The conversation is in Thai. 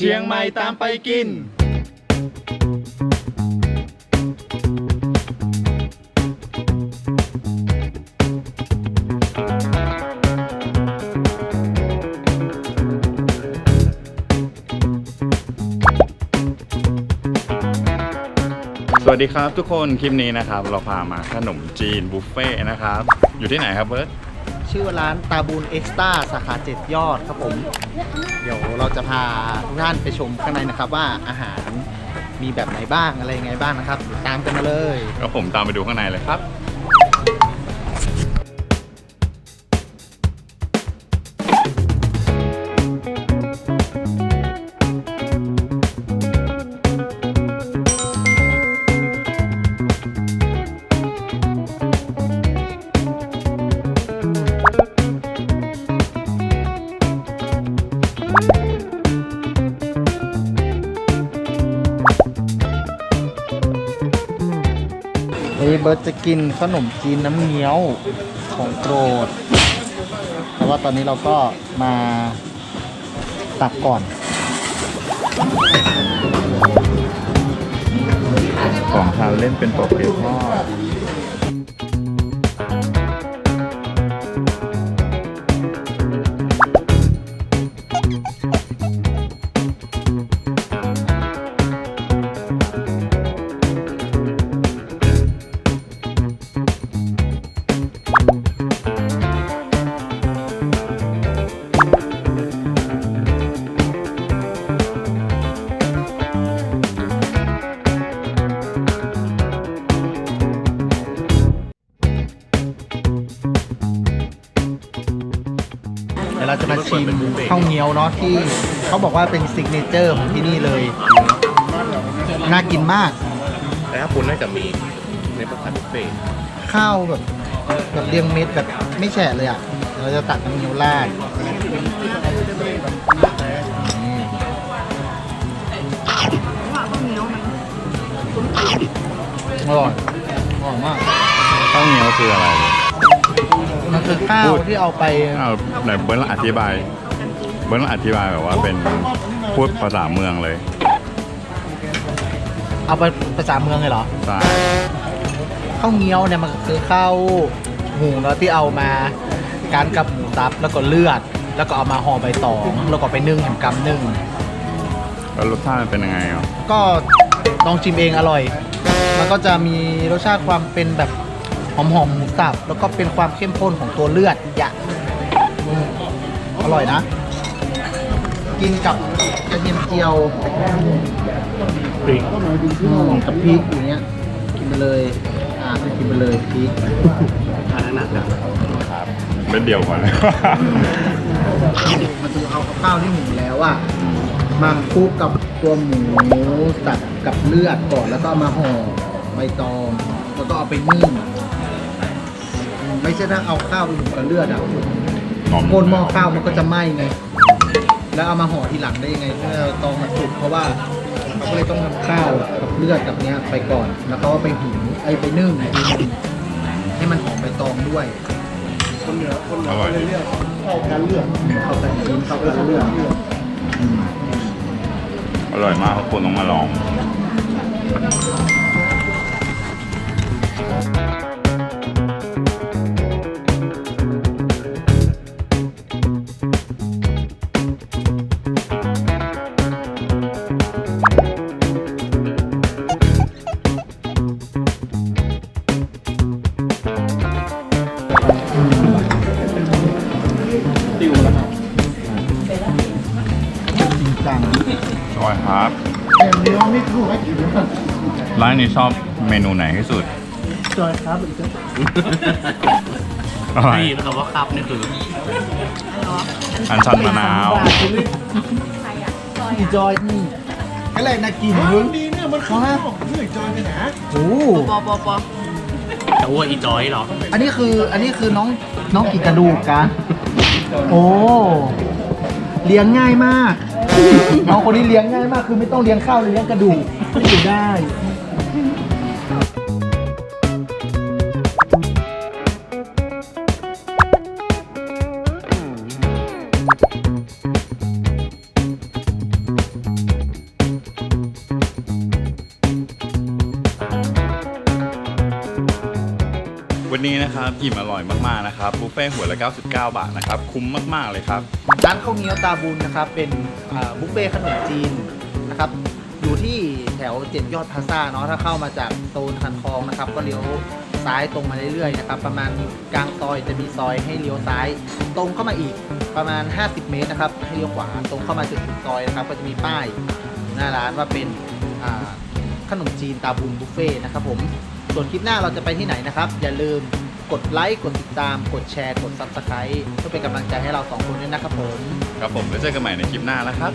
เชียงใหม่ตามไปกิน สวัสดีครับทุกคน คลิปนี้นะครับ เราพามาขนมจีนบุฟเฟ่ต์นะครับ อยู่ที่ไหนครับเบิร์ต ชื่อร้านตาบูนเอ็กซ์ต้าสาขาเจ็ดยอดครับผม เดี๋ยวเราจะพาทุกท่านไปชมข้างในนะครับว่าอาหารมีแบบไหนบ้างอะไรยังไงบ้างนะครับ ตามกันมาเลย ก็ผมตามไปดูข้างในเลยครับ เฮ้เบิร์ตจะกินขนมจีนน้ำเงี้ยวของโปรดแต่ว่าตอนนี้เราก็มาตักก่อนของทานเล่นเป็นปรเกเดี๋ยวเรา มาชิมข้าวเงี้ยวเนาะที่เขาบอกว่าเป็นซิกเนเจอร์ของที่นี่เลย น่ากินมาก แต่ถ้าคุณน่าจะมีในประคันบุฟเฟ่ต์ข้าวแบบแบบเรียงเม็ดแบบไม่แฉะเลยอะ เราจะตักน้ำเงี้ยวราดนี่อร่อยอร่อยมากข้าวเหนียวคืออะไรมัน คือข้าวพูดที่เอาไปอ้าวไหนเบิร์ตลองอธิบาย เบิร์ตลองอธิบายแบบว่าเป็นพูดภาษาเมืองเลยเอาไปภาษาเมืองเลยเหรอใช่ข้าวเงี้ยวเนี่ยมันคือข้าวหุงแล้วที่เอามาการกับหมูสับแล้วก็เลือด แล้วก็เอามาห่อใบตองแล้วก็ไปนึ่งแหมกำนึ่งแล้วรสชาติมันเป็นยังไงอะก็ลองชิมเองอร่อย มันก็จะมีรสชาติความเป็นแบบ หอมๆหมูสับแล้วก็เป็นความเข้มข้นของตัวเลือดอย่าอืมอร่อยนะ กินกับกระเทียมเจียวพริกอืมกับพริกอย่างเงี้ย กินไปเลย อ่ากินไปเลยพริกอันนั้นนะครับครับเป็นเดียวก่อนเลยมันจะเอาข้าวที่หุงแล้วอะมาคลุกกับตัวหมูสับกับเลือดก่อนแล้วก็เอามาห่อใบตองแล้วก็เอาไปนึ่งอืม ไม่ใช่ถ้าเอาข้าวไปหุงกับเลือดอะหอมก้นหม้อข้าวมันก็จะไหม้ไง แล้วเอามาห่อทีหลังได้ยังไงเพื่อตองมาสุกเพราะว่าเขาก็เลยต้องทำข้าวกับเลือดกับเนี้ยไปก่อน แล้วเขาก็ไปหุงไอ้ไปนึ่งอีกทีนึงให้มันหอมใบตองด้วยอร่อยเข้ากันเลือดเข้ากันกินเข้ากันเลือดอืมอร่อยมากทุกคนต้องมาลองจริ งจังอร่อยครับ แต่เนื้อไม่ถูกไม่กินร้านนี้ชอบเมนูไหนที่สุด จอยครับอีกอร่อย นี่นะครับว่าครับนี่คืออันชันมะนาว อีจอยนี่อะไรนะกินมึงดีเนี่ยมันข้าวเหนื่อยจอยไปนะโอ้ปอปอปอแต่ว่าอีจอยเหรอ อันนี้คืออันนี้คือน้องน้องกินกระดูกกัน โอ้เลี้ยงง่ายมาก น้องคนนี้เลี้ยงง่ายมากคือไม่ต้องเลี้ยงข้าวเลยเลี้ยงกระดูกอยู่ได้ วันนี้นะครับอิ่มอร่อยมากๆนะครับบุฟเฟ่ต์หัวละ 99 บาทนะครับคุ้มมากๆเลยครับ ร้านข้าวเงี้ยวตาบุญนะครับ เป็นอ่าบุฟเฟ่ต์ขนมจีนนะครับอยู่ที่แถวเจ็ดยอดพลาซ่าเนาะถ้าเข้ามาจากโซนคันคลองนะครับ ก็เลี้ยวซ้ายตรงมาเรื่อยๆนะครับประมาณกลางซอยจะมีซอยให้เลี้ยวซ้าย ตรงเข้ามาอีกประมาณ 50 เมตรนะครับให้เลี้ยวขวาตรงเข้ามาจนถึงซอยนะครับ ก็จะมีป้ายหน้าร้านว่าเป็นอ่าขนมจีนตาบุญบุฟเฟ่ต์นะครับผม ส่วนคลิปหน้าเราจะไปที่ไหนนะครับ อย่าลืมกดไลค์กดติดตาม กดแชร์ กด Subscribe เพื่อเป็นกำลังใจให้เราสองคนด้วยนะครับผม ครับผมแล้วเจอกันใหม่ในคลิปหน้านะครับ